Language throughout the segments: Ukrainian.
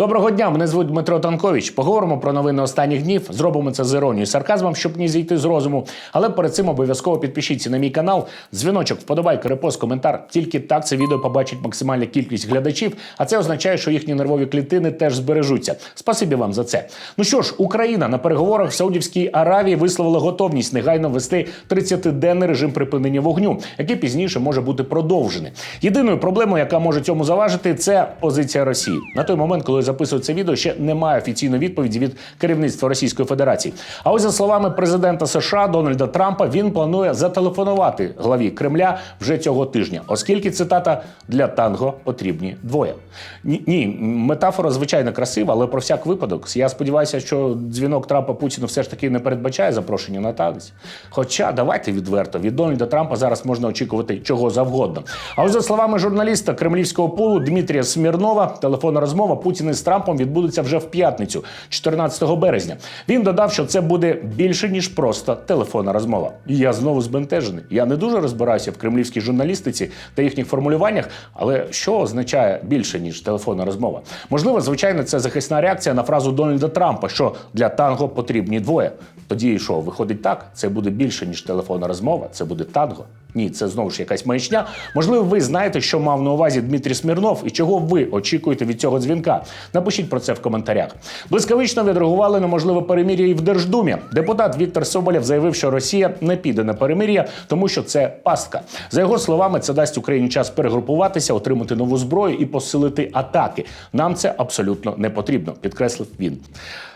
Доброго дня, мене звуть Дмитро Танкович. Поговоримо про новини останніх днів. Зробимо це з іронією і сарказмом, щоб не зійти з розуму. Але перед цим обов'язково підпишіться на мій канал. Дзвіночок, вподобайка, репост, коментар. Тільки так це відео побачить максимальна кількість глядачів. А це означає, що їхні нервові клітини теж збережуться. Спасибі вам за це. Ну що ж, Україна на переговорах в Саудівській Аравії висловила готовність негайно ввести 30-денний режим припинення вогню, який пізніше може бути продовжений. Єдиною проблемою, яка може цьому заважити, це позиція Росії. На той момент, коли записую це відео, ще немає офіційної відповіді від керівництва Російської Федерації. А ось за словами президента США Дональда Трампа, він планує зателефонувати главі Кремля вже цього тижня, оскільки цитата для танго потрібні двоє. Ні, метафора звичайно красива, але про всяк випадок. Я сподіваюся, що дзвінок Трампа Путіну все ж таки не передбачає запрошення на танець. Хоча давайте відверто від Дональда Трампа зараз можна очікувати чого завгодно. А ось за словами журналіста кремлівського пулу Дмитрія Смірнова, телефонна розмова Путіна з Трампом відбудеться вже в п'ятницю, 14 березня. Він додав, що це буде більше ніж просто телефонна розмова. І я знову збентежений. Я не дуже розбираюся в кремлівській журналістиці та їхніх формулюваннях, але що означає більше ніж телефонна розмова? Можливо, звичайно, це захисна реакція на фразу Дональда Трампа, що для танго потрібні двоє. Тоді що виходить так? Це буде більше ніж телефонна розмова, це буде танго. Ні, це знову ж якась маячня. Можливо, ви знаєте, що мав на увазі Дмитрій Смірнов і чого ви очікуєте від цього дзвінка. Напишіть про це в коментарях. Блискавично відреагували на можливе перемир'я і в Держдумі. Депутат Віктор Соболєв заявив, що Росія не піде на перемир'я, тому що це пастка. За його словами, це дасть Україні час перегрупуватися, отримати нову зброю і посилити атаки. Нам це абсолютно не потрібно, підкреслив він.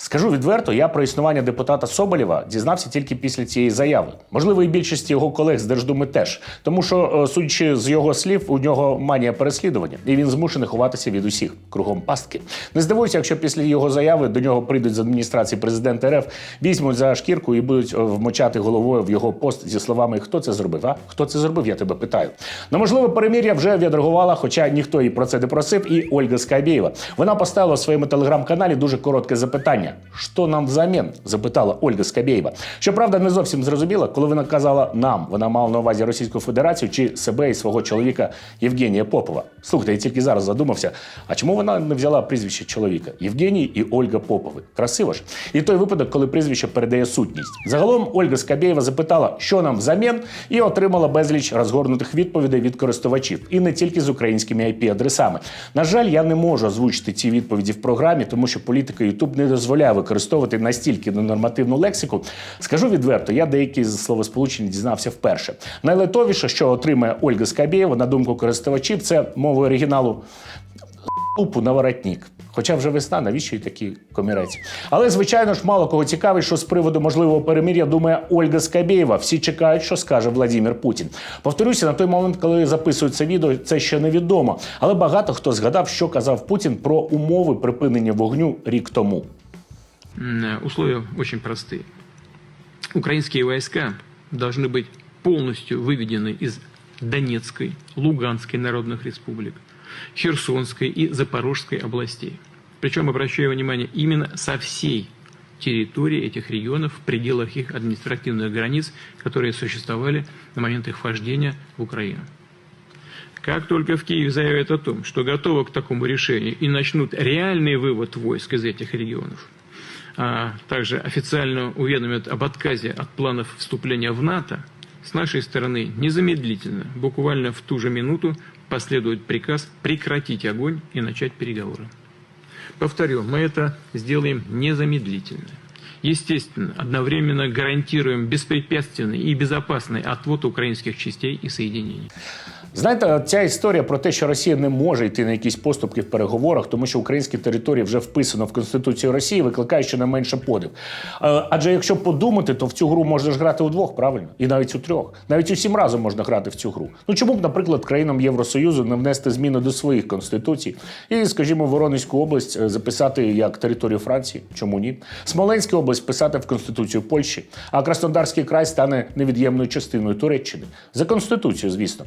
Скажу відверто, я про існування депутата Соболєва дізнався тільки після цієї заяви. Можливо, і більшості його колег з Держдуми теж, тому що, е, судячи з його слів, у нього манія переслідування, і він змушений ховатися від усіх кругом пастки. Не здивуюся, якщо після його заяви до нього прийдуть з адміністрації президента РФ, візьмуть за шкірку і будуть е, вмочати головою в його пост зі словами Хто це зробив? А хто це зробив? Я тебе питаю. На можливе перемір'я вже відреагувала, хоча ніхто її про це не просив, і Ольга Скабєєва. Вона поставила в своєму телеграм-каналі дуже коротке запитання: що нам взамін? запитала Ольга Скабєєва. Щоправда, не зовсім зрозуміла, коли вона казала нам, вона мала на увазі Російську Федерацію чи себе і свого чоловіка Євгенія Попова. Слухайте, я тільки зараз задумався, а чому вона не взяла прізвище чоловіка? Євгеній і Ольга Попови. Красиво ж. І той випадок, коли прізвище передає сутність. Загалом Ольга Скабєєва запитала, що нам взамін, і отримала безліч розгорнутих відповідей від користувачів, і не тільки з українськими IP-адресами. На жаль, я не можу озвучити ці відповіді в програмі, тому що політика YouTube не дозволяє використовувати настільки ненормативну лексику. Скажу відверто, я деякі з словосполучень дізнався вперше. Найлетовіше, що отримає Ольга Скабєєва, на думку користувачів, це мовою оригіналу Упу на воротник. Хоча вже весна, навіщо й такий комірець? Але звичайно ж мало кого цікавить, що з приводу можливого перемир'я думає Ольга Скабєєва. Всі чекають, що скаже Владимир Путін. Повторюся, на той момент, коли записують це відео, це ще невідомо. Але багато хто згадав, що казав Путін про умови припинення вогню рік тому. М, Условия очень простые. Украинские войска должны быть полностью выведены из Донецкой, Луганской народных республик, Херсонской и Запорожской областей. Причем, обращаю внимание, именно со всей территории этих регионов в пределах их административных границ, которые существовали на момент их вхождения в Украину. Как только в Киеве заявят о том, что готовы к такому решению и начнут реальный вывод войск из этих регионов, а также официально уведомят об отказе от планов вступления в НАТО, с нашей стороны незамедлительно, буквально в ту же минуту, последует приказ прекратить огонь и начать переговоры. Повторю, мы это сделаем незамедлительно. Естественно, одновременно гарантируем беспрепятственный и безопасный отвод украинских частей и соединений. Знаєте, ця історія про те, що Росія не може йти на якісь поступки в переговорах, тому що українські території вже вписано в Конституцію Росії, викликає щонайменше подив. Е, Адже якщо подумати, то в цю гру можна ж грати удвох, правильно? І навіть у трьох. Навіть усім разом можна грати в цю гру. Ну чому б, наприклад, країнам Євросоюзу не внести зміни до своїх конституцій і, скажімо, Воронезьку область е, записати як територію Франції? Чому ні? Смоленську область вписати в Конституцію Польщі, а Краснодарський край стане невід'ємною частиною Туреччини. За конституцією, звісно.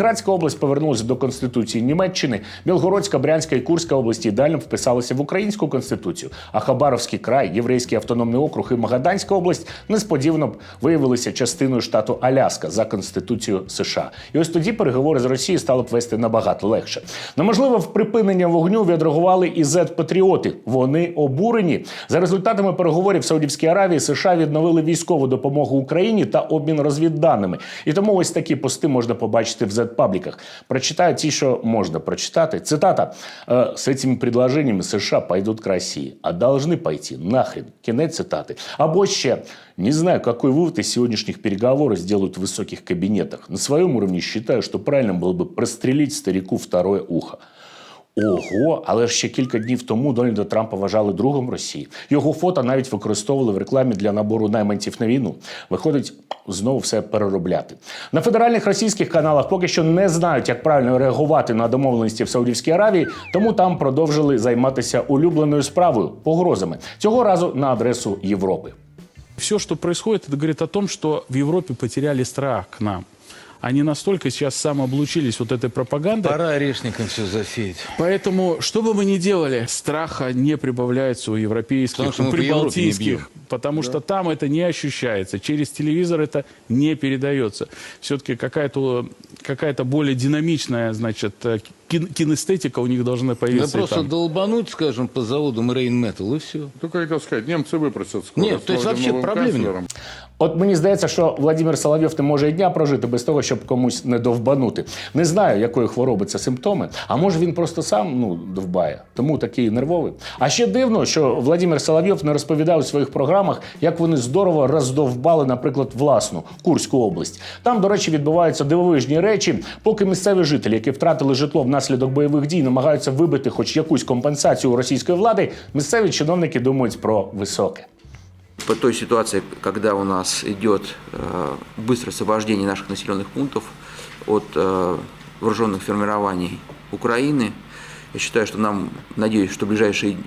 Калінінградська область повернулася до конституції Німеччини. Білгородська, Брянська і Курська області ідеально вписалися в українську конституцію. А Хабаровський край, Єврейський автономний округ і Магаданська область несподівано виявилися частиною штату Аляска за конституцією США. І ось тоді переговори з Росією стало б вести набагато легше. Неможливо в припинення вогню відреагували і зет-патріоти. Вони обурені. За результатами переговорів Саудівській Аравії США відновили військову допомогу Україні та обмін розвідданими. І тому ось такі пости можна побачити в зет-пабліках. Прочитаю ті, що можна прочитати. Цитата: «Э, «С этими предложениями США пойдут к России, а должны пойти нахрен». Кінець цитати. Або ще не знаю, какой вывод из сегодняшних переговоров сделают в высоких кабинетах. На своем уровне считаю, что правильно было бы прострелить старику второе ухо. Ого, але ще кілька днів тому Дональда Трампа вважали другом Росії. Його фото навіть використовували в рекламі для набору найманців на війну. Виходить, знову все переробляти. На федеральних російських каналах поки що не знають, як правильно реагувати на домовленості в Саудівській Аравії, тому там продовжили займатися улюбленою справою погрозами цього разу на адресу Європи. Все, что происходит, это говорит о том, что в Европе потеряли страх к нам Они настолько сейчас самооблучились вот этой пропагандой. Пора орешникам все засеять. Поэтому, что бы мы ни делали, страха не прибавляется у европейских, Потому что у мы по Европе не прибалтийских. бьем. Потому что там это не ощущается. Через телевизор это не передается. Все-таки какая-то какая более динамичная, значит, э, кин- кинестетика у них должна Да появиться. и просто там. долбануть, скажем, по заводам Rain Metal и все. Только хотел сказать, немцы выпросят скоро. Нет, то есть с новым вообще проблем нет. канцлером. От мені здається, що Владимир Соловйов не може і дня прожити без того, щоб комусь не довбанути. Не знаю, якої хвороби це симптоми. А може він просто сам ну довбає, тому такий нервовий. А ще дивно, що Владимир Соловйов не розповідав у своїх програмах, як вони здорово роздовбали, наприклад, власну Курську область. Там, до речі, відбуваються дивовижні речі. Поки місцеві жителі, які втратили житло внаслідок бойових дій, намагаються вибити хоч якусь компенсацію у російської влади, місцеві чиновники думають про високе. по той ситуации, когда у нас идет э, быстрое освобождение наших населенных пунктов от э, вооруженных формирований Украины, я считаю, что нам, надеюсь, что в ближайшие,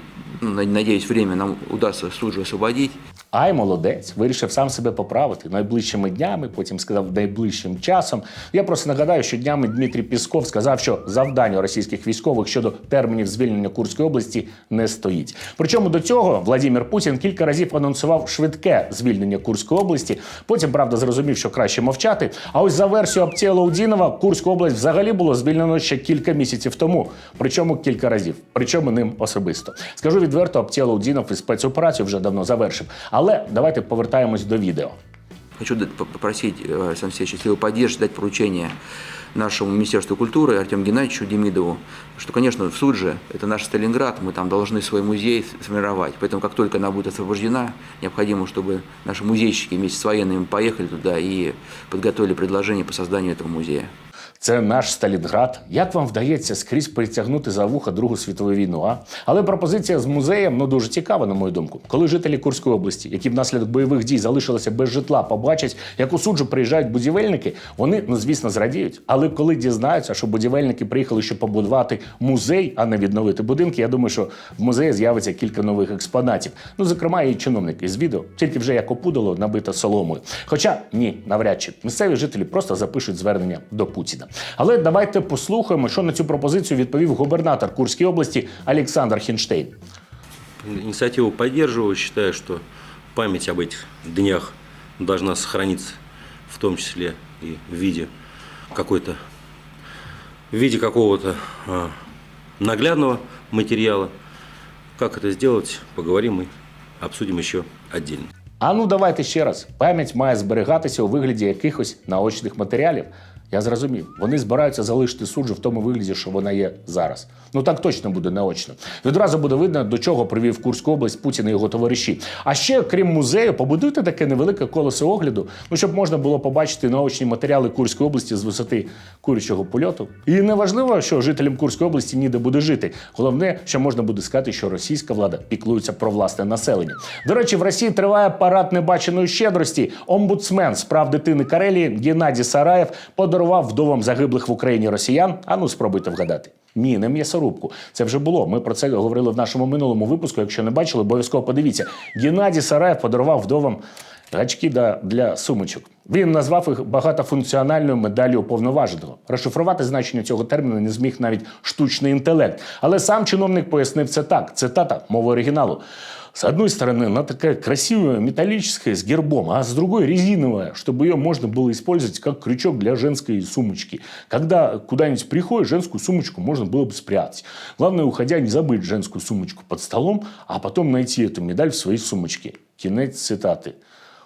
ну, на- надеюсь, время нам удастся Суджу освободить. Ай, молодець, вирішив сам себе поправити найближчими днями, потім сказав найближчим часом. Я просто нагадаю, що днями Дмитрій Пісков сказав, що завдання російських військових щодо термінів звільнення Курської області не стоїть. Причому до цього Владимир Путін кілька разів анонсував швидке звільнення Курської області. Потім, правда, зрозумів, що краще мовчати. А ось за версією Аптєла Удінова, Курську область взагалі було звільнено ще кілька місяців тому. Причому кілька разів. Причому ним особисто. Скажу відверто, Аптєла Удінов і спецоперацію вже давно завершив. Але давайте повертаємось до відео. Хочу дать- п- попросить э, Александра Алексеевича, если его поддержит, дать поручение нашему Министерству культуры Артему Геннадьевичу Демидову, что, конечно, в Судже, это наш Сталинград, мы там должны свой музей сформировать. Поэтому, как только она будет освобождена, необходимо, чтобы наши музейщики вместе с военными поехали туда и подготовили предложение по созданию этого музея. Це наш Сталінград. Як вам вдається скрізь притягнути за вуха Другу світову війну? А але пропозиція з музеєм ну дуже цікава, на мою думку. Коли жителі Курської області, які внаслідок бойових дій залишилися без житла, побачать, як у суджу приїжджають будівельники, вони ну звісно зрадіють. Але коли дізнаються, що будівельники приїхали, щоб побудувати музей, а не відновити будинки, я думаю, що в музеї з'явиться кілька нових експонатів. Ну, зокрема, і чиновники з відео, тільки вже як опудало набито соломою. Хоча ні, навряд чи місцеві жителі просто запишуть звернення до Путіна. Але давайте послухаємо, що на цю пропозицію відповів губернатор Курської області Олександр Хінштейн. Инициативу поддерживаю. Считаю, что память об этих днях должна сохраниться в том числе и в виде какой-то в виде какого-то наглядного материала. Как это сделать, поговорим и обсудим еще отдельно. А ну давайте ще раз. Пам'ять має зберігатися у вигляді якихось наочних матеріалів. Я зрозумів, вони збираються залишити суджу в тому вигляді, що вона є зараз. Ну так точно буде наочно. Відразу буде видно, до чого привів Курську область Путін і його товариші. А ще, крім музею, побудуйте таке невелике колесо огляду, ну щоб можна було побачити наочні матеріали Курської області з висоти курячого польоту. І не важливо, що жителям Курської області ніде буде жити. Головне, що можна буде сказати, що російська влада піклується про власне населення. До речі, в Росії триває парад небаченої щедрості. Омбудсмен з прав дитини Карелії Геннадій Сараєв подарував вдовам загиблих в Україні росіян. А ну спробуйте вгадати. Ні, не м'ясорубку. Це вже було. Ми про це говорили в нашому минулому випуску. Якщо не бачили, обов'язково подивіться. Геннадій Сараєв подарував вдовам гачки для сумочок. Він назвав їх багатофункціональною медаллю уповноваженого. Розшифрувати значення цього терміну не зміг навіть штучний інтелект. Але сам чиновник пояснив це так: цитата мови оригіналу. С одной стороны, она такая красивая, металлическая, с гербом, а с другой резиновая, чтобы ее можно было использовать как крючок для женской сумочки. Когда куда-нибудь приходишь, женскую сумочку можно было бы спрятать. Главное, уходя, не забыть женскую сумочку под столом, а потом найти эту медаль в своей сумочке. Кінець цитати.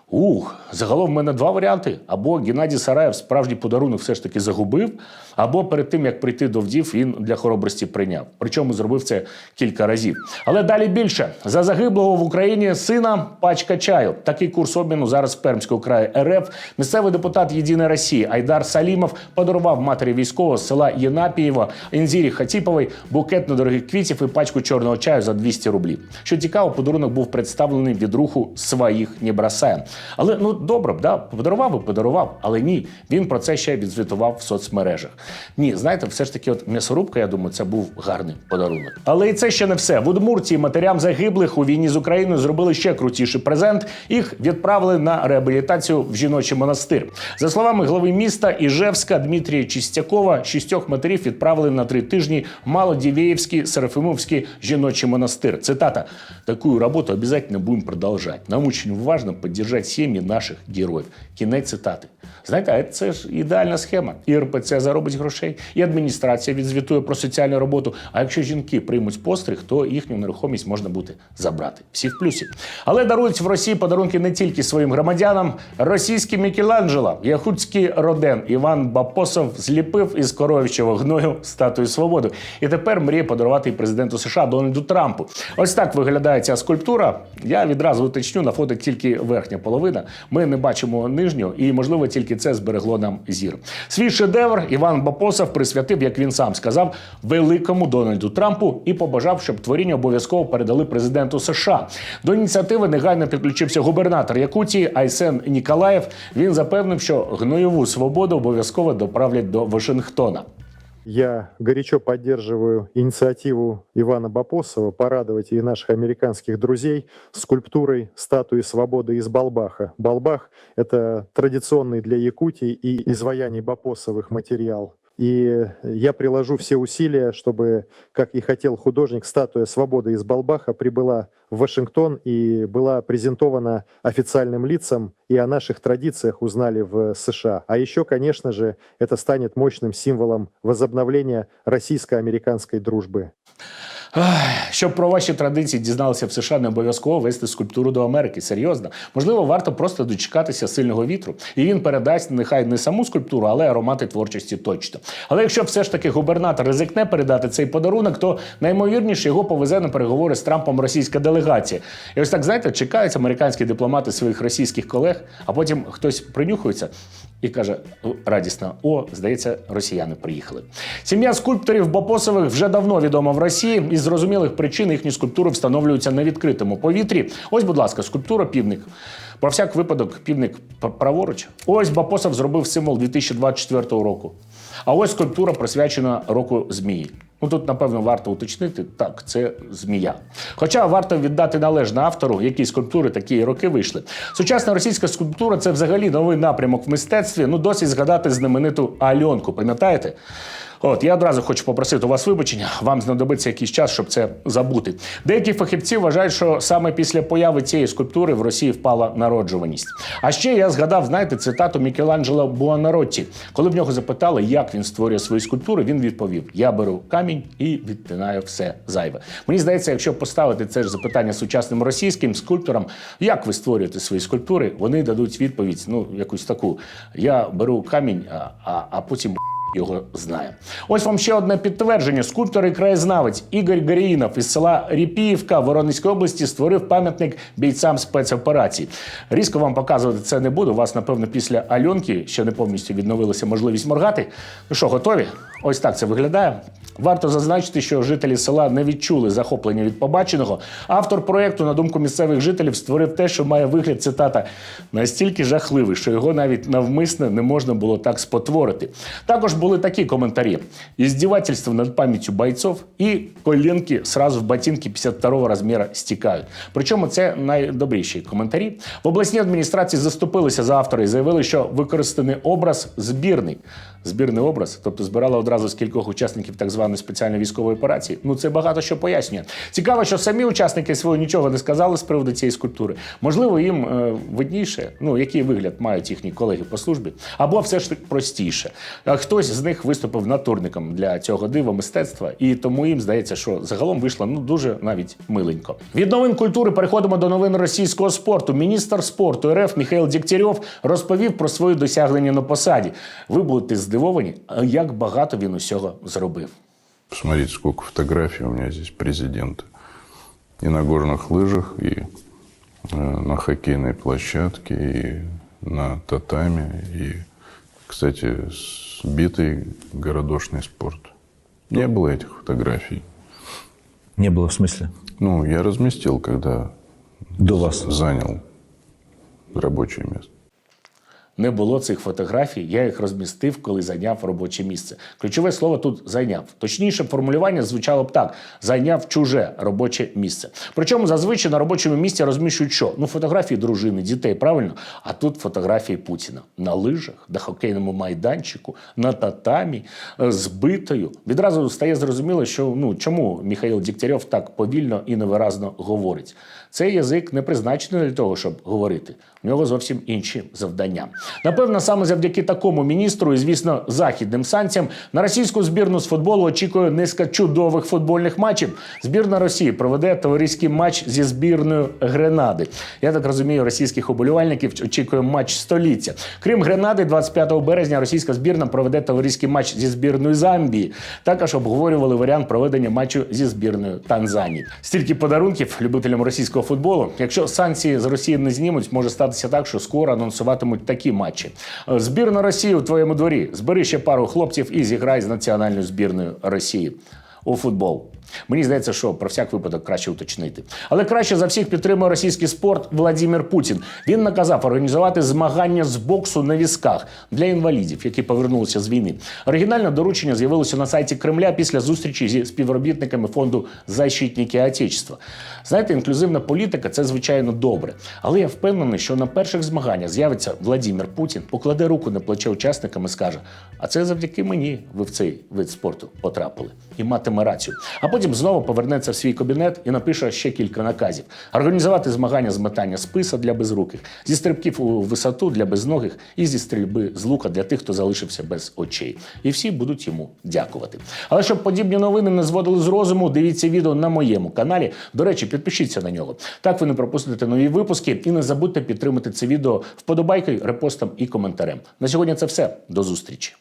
Ух, загалом в мене два варіанти: або Геннадій Сараєв справжній подарунок все ж таки загубив, або перед тим як прийти до вдів, він для хоробрості прийняв. Причому зробив це кілька разів. Але далі більше за загиблого в Україні сина пачка чаю. Такий курс обміну зараз в Пермському краї РФ. Місцевий депутат Єдиної Росії Айдар Салімов подарував матері військового з села Єнапієва Інзірі Хатіповій букет недорогих квітів і пачку чорного чаю за 200 рублів. Що цікаво, подарунок був представлений від руху своїх не бросаєм. Але ну добре б, да, подарував би, подарував. Але ні, він про це ще відзвітував в соцмережах. Ні, знаєте, все ж таки, от м'ясорубка, я думаю, це був гарний подарунок. Але і це ще не все. В Удмуртії матерям загиблих у війні з Україною зробили ще крутіший презент. Їх відправили на реабілітацію в жіночий монастир. За словами глави міста Іжевська Дмитрія Чистякова, шістьох матерів відправили на три тижні в Серафимовський жіночий монастир. Цитата: таку роботу обязательно будемо продовжувати. Нам очень важно поддержать сім'ї наших героїв. Кінець цитати. Знаєте, це ж ідеальна схема. І РПЦ заробить грошей, і адміністрація відзвітує про соціальну роботу. А якщо жінки приймуть постриг, то їхню нерухомість можна буде забрати. Всі в плюсі. Але дарують в Росії подарунки не тільки своїм громадянам. Російський Мікеланджело, яхутський роден Іван Бапосов зліпив із коров'ячого гною статую свободи. І тепер мріє подарувати і президенту США Дональду Трампу. Ось так виглядає ця скульптура. Я відразу уточню на фото тільки верхня половина. Ми не бачимо нижню, і можливо тільки це зберегло нам зір. Свій шедевр Іван Бапосов присвятив, як він сам сказав, великому Дональду Трампу і побажав, щоб творіння обов'язково передали президенту США. До ініціативи негайно підключився губернатор Якутії Айсен Ніколаєв. Він запевнив, що гноєву свободу обов'язково доправлять до Вашингтона. Я горячо поддерживаю инициативу Ивана Бапосова порадовать и наших американских друзей скульптурой статуи свободы из Балбаха. Балбах — это традиционный для Якутии и изваяний Бапосовых материал. И я приложу все усилия, чтобы, как и хотел художник, статуя свободы из Балбаха прибыла в Вашингтон и была презентована официальным лицам, и о наших традициях узнали в США. А еще, конечно же, это станет мощным символом возобновления российско-американской дружбы. Ах, Щоб про ваші традиції дізналися в США, не обов'язково вести скульптуру до Америки. Серйозно. Можливо, варто просто дочекатися сильного вітру, і він передасть нехай не саму скульптуру, але аромати творчості точно. Але якщо все ж таки губернатор ризикне передати цей подарунок, то наймовірніше його повезе на переговори з Трампом російська делегація. І ось так знаєте, чекають американські дипломати своїх російських колег, а потім хтось принюхується. І каже радісно: о, здається, росіяни приїхали. Сім'я скульпторів Бопосових вже давно відома в Росії. Із зрозумілих причин їхні скульптури встановлюються на відкритому повітрі. Ось, будь ласка, скульптура півник. Про всяк випадок півник праворуч. Ось Бапосов зробив символ 2024 року. А ось скульптура присвячена року змії. Ну тут, напевно, варто уточнити, так, це змія. Хоча варто віддати належне автору, які скульптури такі роки вийшли. Сучасна російська скульптура це взагалі новий напрямок в мистецтві. Ну, досі згадати знамениту Альонку, пам'ятаєте? От я одразу хочу попросити у вас вибачення. Вам знадобиться якийсь час, щоб це забути. Деякі фахівці вважають, що саме після появи цієї скульптури в Росії впала народжуваність. А ще я згадав, знаєте, цитату Мікеланджело Буонаротті. Коли в нього запитали, як він створює свої скульптури, він відповів: Я беру камінь і відтинаю все зайве. Мені здається, якщо поставити це ж запитання сучасним російським скульпторам, як ви створюєте свої скульптури, вони дадуть відповідь, ну якусь таку: я беру камінь, а, а, а потім його знає. Ось вам ще одне підтвердження. Скульптор і краєзнавець Ігор Гаріїнов із села Ріпіївка Воронезької області створив пам'ятник бійцям спецоперацій. Різко вам показувати це не буду. Вас, напевно, після Альонки ще не повністю відновилася можливість моргати. Ну що, готові? Ось так це виглядає. Варто зазначити, що жителі села не відчули захоплення від побаченого. Автор проєкту, на думку місцевих жителів, створив те, що має вигляд цитата настільки жахливий, що його навіть навмисне не можна було так спотворити. Також були такі коментарі: іздівательство над пам'яттю бойцов і коленки сразу в ботинки 52 розміру стікають. Причому це найдобріші коментарі. В обласній адміністрації заступилися за автора і заявили, що використаний образ збірний. Збірний образ, тобто збирали одразу з кількох учасників так званої спеціальної військової операції. Ну це багато що пояснює. Цікаво, що самі учасники свого нічого не сказали з приводу цієї скульптури. Можливо, їм е, видніше, ну який вигляд мають їхні колеги по службі, або все ж простіше. Хтось з них виступив натурником для цього дива мистецтва, і тому їм здається, що загалом вийшло ну дуже навіть миленько. Від новин культури переходимо до новин російського спорту. Міністр спорту РФ Михайло Дєгтярьов розповів про свої досягнення на посаді. Ви будете здивовані, як багато він усього зробив. Посмотрите, сколько фотографий у меня здесь президента. И на горных лыжах, и э, на хоккейной площадке, и на татами, и, кстати, сбитый городошный спорт. Не было этих фотографий. Не было в смысле? Ну, я разместил, когда До вас. занял рабочее место. Не було цих фотографій, я їх розмістив, коли зайняв робоче місце. Ключове слово тут зайняв. Точніше, формулювання звучало б так: зайняв чуже робоче місце. Причому зазвичай на робочому місці розміщують що? Ну, фотографії дружини, дітей, правильно? А тут фотографії Путіна на лижах, на хокейному майданчику, на татамі, е, збитою. Відразу стає зрозуміло, що ну чому Михайло Дігтярьов так повільно і невиразно говорить. Цей язик не призначений для того, щоб говорити. У нього зовсім інші завдання. Напевно, саме завдяки такому міністру і, звісно, західним санкціям на російську збірну з футболу очікує низка чудових футбольних матчів. Збірна Росії проведе товариський матч зі збірною Гренади. Я так розумію, російських уболівальників очікує матч століття. Крім Гренади, 25 березня російська збірна проведе товариський матч зі збірною Замбії. Також обговорювали варіант проведення матчу зі збірною Танзанії. Стільки подарунків любителям російського футболу. Якщо санкції з Росії не знімуть, може статися так, що скоро анонсуватимуть такі матчі. Збірна Росії у твоєму дворі. Збери ще пару хлопців і зіграй з національною збірною Росії у футбол. Мені здається, що про всяк випадок краще уточнити. Але краще за всіх підтримує російський спорт Владимир Путін. Він наказав організувати змагання з боксу на візках для інвалідів, які повернулися з війни. Оригінальне доручення з'явилося на сайті Кремля після зустрічі зі співробітниками фонду Защитники Отечества. Знаєте, інклюзивна політика це звичайно добре. Але я впевнений, що на перших змаганнях з'явиться Владимир Путін, покладе руку на плече учасникам і скаже: А це завдяки мені ви в цей вид спорту потрапили і матиме рацію. А потім знову повернеться в свій кабінет і напише ще кілька наказів: організувати змагання з метання списа для безруких, зі стрибків у висоту для безногих і зі стрільби з лука для тих, хто залишився без очей. І всі будуть йому дякувати. Але щоб подібні новини не зводили з розуму, дивіться відео на моєму каналі. До речі, підпишіться на нього. Так ви не пропустите нові випуски. І не забудьте підтримати це відео вподобайкою, репостом і коментарем. На сьогодні це все. До зустрічі.